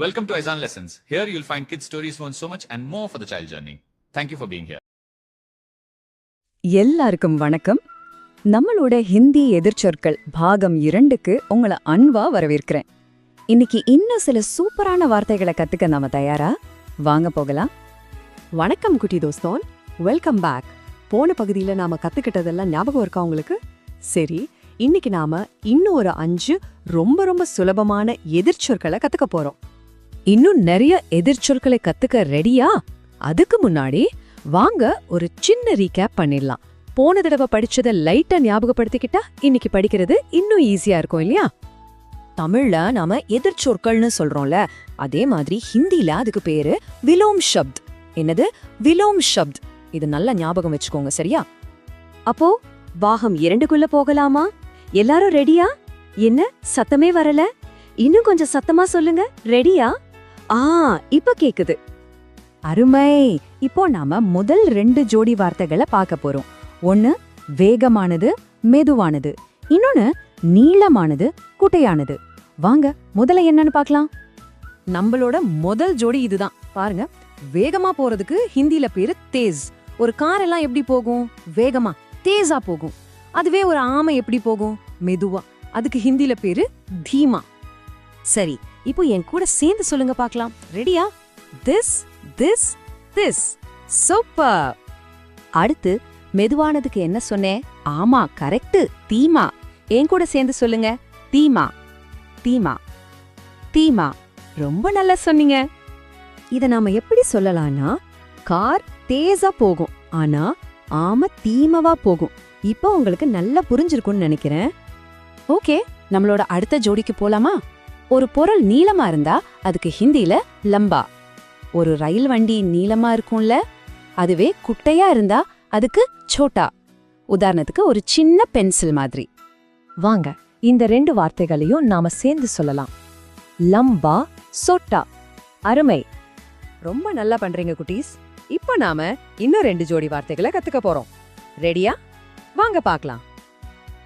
Welcome to Aizan Lessons. Here you'll find kids' stories on so much and more for the child journey. Thank you for being here. எல்லாருக்கும் வணக்கம். நம்மளோட ஹிந்தி எதிர்ச்சொற்கள் பாகம் இரண்டுக்கு உங்களை அன்பா வரவேற்கிறேன். இன்னைக்கு இன்னும் சில சூப்பரான வார்த்தைகளை கத்துக்க நாம தயாரா? வாங்க போகலாம். வணக்கம் குட்டி தோஸ்தோன். வெல்கம் பேக் போன பகுதியில நாம கத்துக்கிட்டதெல்லாம் ஞாபகம் இருக்கா உங்களுக்கு? சரி இன்னைக்கு நாம இன்னும் ஒரு அஞ்சு ரொம்ப ரொம்ப சுலபமான எதிர்ச்சொற்களை கத்துக்க போறோம். இன்னும் நிறைய எதிர்ச்சொற்களை கத்துக்க ரெடியா அதுக்கு முன்னாடி வாங்க ஒரு சின்ன ரீகேப் பண்ணிடலாம். போன தடவை படிச்சதை லைட்டா ஞாபகப்படுத்திக்கிட்டா இன்னைக்கு படிக்கிறது இன்னும் ஈஸியா இருக்கும் இல்லையா? தமிழ்ல நாம எதிர்ச்சொற்கள்னு சொல்றோம்ல அதே மாதிரி ஹிந்தில அதுக்கு பேரு விலோம் ஷப்த் என்னது? விலோம் ஷப்த் இது நல்லா ஞாபகம் வச்சுக்கோங்க சரியா? அப்போ பாகம் இரண்டுக்குள்ள போகலாமா? எல்லாரும் ரெடியா என்ன? சத்தமே வரல? இன்னும் கொஞ்சம் சத்தமா சொல்லுங்க ரெடியா ஆ இப்ப கேக்குது. அருமை. இப்போ நாம முதல் ரெண்டு ஜோடி வார்த்தைகளை பார்க்க போறோம். ஒன்னு வேகமானது மெதுவானது. இன்னொன்னு நீளமானது குட்டையானது. வாங்க முதல்ல என்னன்னு பார்க்கலாம். நம்மளோட முதல் ஜோடி இதுதான். பாருங்க வேகமா போறதுக்கு ஹிந்தில பேரு தேஸ். ஒரு கார் எல்லாம் எப்படி போகும்? வேகமா தேஸா போகும். அதுவே ஒரு ஆமை எப்படி போகும்? மெதுவா. அதுக்கு ஹிந்தில பேரு தீமா. சரி இப்போ என் கூட சேர்ந்து சொல்லுங்க பார்க்கலாம். ரெடியா திஸ் திஸ் திஸ் சூப்பர் அடுத்து மெதுவானதுக்கு என்ன சொன்னேன்? ஆமா கரெக்ட் தீமா. என் கூட சேர்ந்து சொல்லுங்க. தீமா. தீமா. தீமா. ரொம்ப நல்லா சொன்னீங்க. இத நாம எப்படி சொல்லலாம்னா கார் தேசா போகும். ஆனா ஆம தீமவா போகும். இப்போ உங்களுக்கு நல்லா புரிஞ்சிருக்கும்னு நினைக்கிறேன். ஓகே நம்மளோட அடுத்த ஜோடிக்கு போலாமா? ஒரு பொருள் நீளமா இருந்தா அதுக்கு ஹிந்தில லம்பா. ஒரு ரயில் வண்டி நீளமா இருக்கும்ல அதுவே குட்டையா இருந்தா அதுக்கு சோட்டா. உதாரணத்துக்கு ஒரு சின்ன பென்சில் மாதிரி. வாங்க இந்த ரெண்டு வார்த்தைகளையும் நாம சேர்ந்து சொல்லலாம். லம்பா சொட்டா. அருமை. ரொம்ப நல்லா பண்றீங்க குட்டீஸ். இப்போ நாம இன்னும் ரெண்டு ஜோடி வார்த்தைகளை கத்துக்க போறோம். ரெடியா வாங்க பார்க்கலாம்.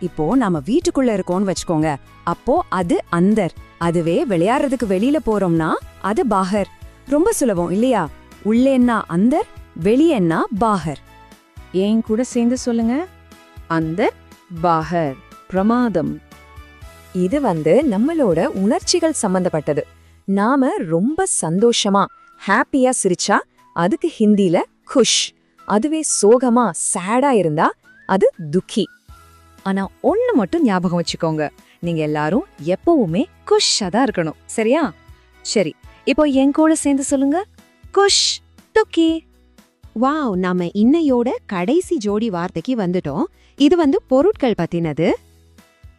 இப்போ நாம வீட்டுக்குள்ள இருக்கோம்னு வச்சுக்கோங்க. அப்போ அது அந்தர். அதுவே விளையாடுறதுக்கு வெளியில போறோம்னா அது பாகர். ரொம்ப சுலபம் இல்லையா? உள்ளேன்னா அந்தர் வெளியேன்னா பாகர். ஏன் கூட சேர்ந்து சொல்லுங்க? அந்தர் பாகர் பிரமாதம். இது வந்து நம்மளோட உணர்ச்சிகள் சம்பந்தப்பட்டது. நாம ரொம்ப சந்தோஷமா ஹாப்பியா சிரிச்சா அதுக்கு ஹிந்தில குஷ். அதுவே சோகமா சேடா இருந்தா அது துக்கி. ஆனா ஒண்ணு மட்டும் ஞாபகம் வச்சுக்கோங்க. நீங்க எல்லாரும் எப்பவுமே குஷ்ஷா தான் இருக்கணும். சரியா? சரி இப்போ என் கூட சேர்ந்து சொல்லுங்க. குஷ் துக்கி. வாவ் நாம இன்னையோட கடைசி ஜோடி வார்த்தைக்கு வந்துட்டோம். இது வந்து பொருட்கள் பத்தினது.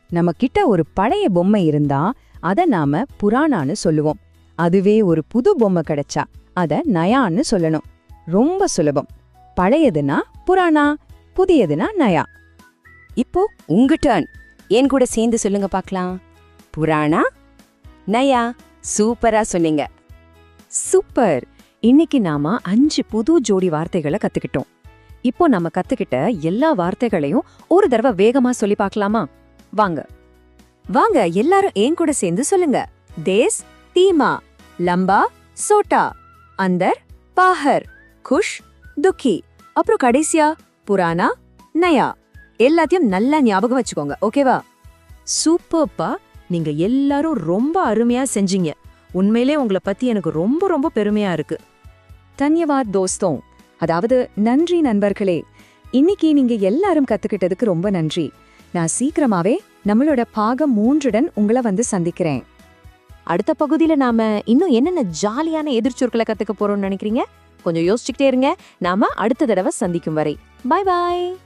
நம்ம கிட்ட ஒரு பழைய பொம்மை இருந்தா அத நாம புராணான்னு சொல்லுவோம். அதுவே ஒரு புது பொம்மை கிடைச்சா அத நயான்னு சொல்லணும். ரொம்ப சுலபம். பழையதுனா புராணா புதியதுனா நயா. இப்போ உங்க டர்ன் என் கூட சேர்ந்து சொல்லுங்க பார்க்கலாம். புராணா? நயா சூப்பரா சொன்னீங்க. சூப்பர். இன்னைக்கு நாம அஞ்சு புது ஜோடி வார்த்தைகளை கத்துக்கிட்டோம். இப்போ நம்ம கத்துக்கிட்ட எல்லா வார்த்தைகளையும் ஒரு தடவை வேகமா சொல்லி பார்க்கலாமா? வாங்க. வாங்க எல்லாரும் என் கூட சேர்ந்து சொல்லுங்க. தேஸ் தீமா லம்பா சோட்டா அந்தர் பாஹர் குஷ் துக்கி. அப்புறம் கடைசியா புராணா நயா. எல்லாத்தையும் நல்லா ஞாபகம் வச்சுக்கோங்க ஓகேவா? சூப்பர்ப்பா. நீங்க எல்லாரும் ரொம்ப அருமையா செஞ்சீங்க. உண்மையிலே உங்களை பத்தி எனக்கு ரொம்ப ரொம்ப பெருமையா இருக்கு. தன்யவாத் தோஸ்தோம். அதாவது நன்றி நண்பர்களே. இன்னைக்கு நீங்க எல்லாரும் கத்துக்கிட்டதுக்கு ரொம்ப நன்றி. நான் சீக்கிரமாவே நம்மளோட பாகம் மூன்றுடன் உங்களை வந்து சந்திக்கிறேன். அடுத்த பகுதியில நாம இன்னும் என்னென்ன ஜாலியான எதிர்ச்சொற்களை கத்துக்க போறோம்னு நினைக்கிறீங்க? கொஞ்சம் யோசிச்சுக்கிட்டே இருங்க. நாம அடுத்த தடவை சந்திக்கும் வரை. பாய் பாய்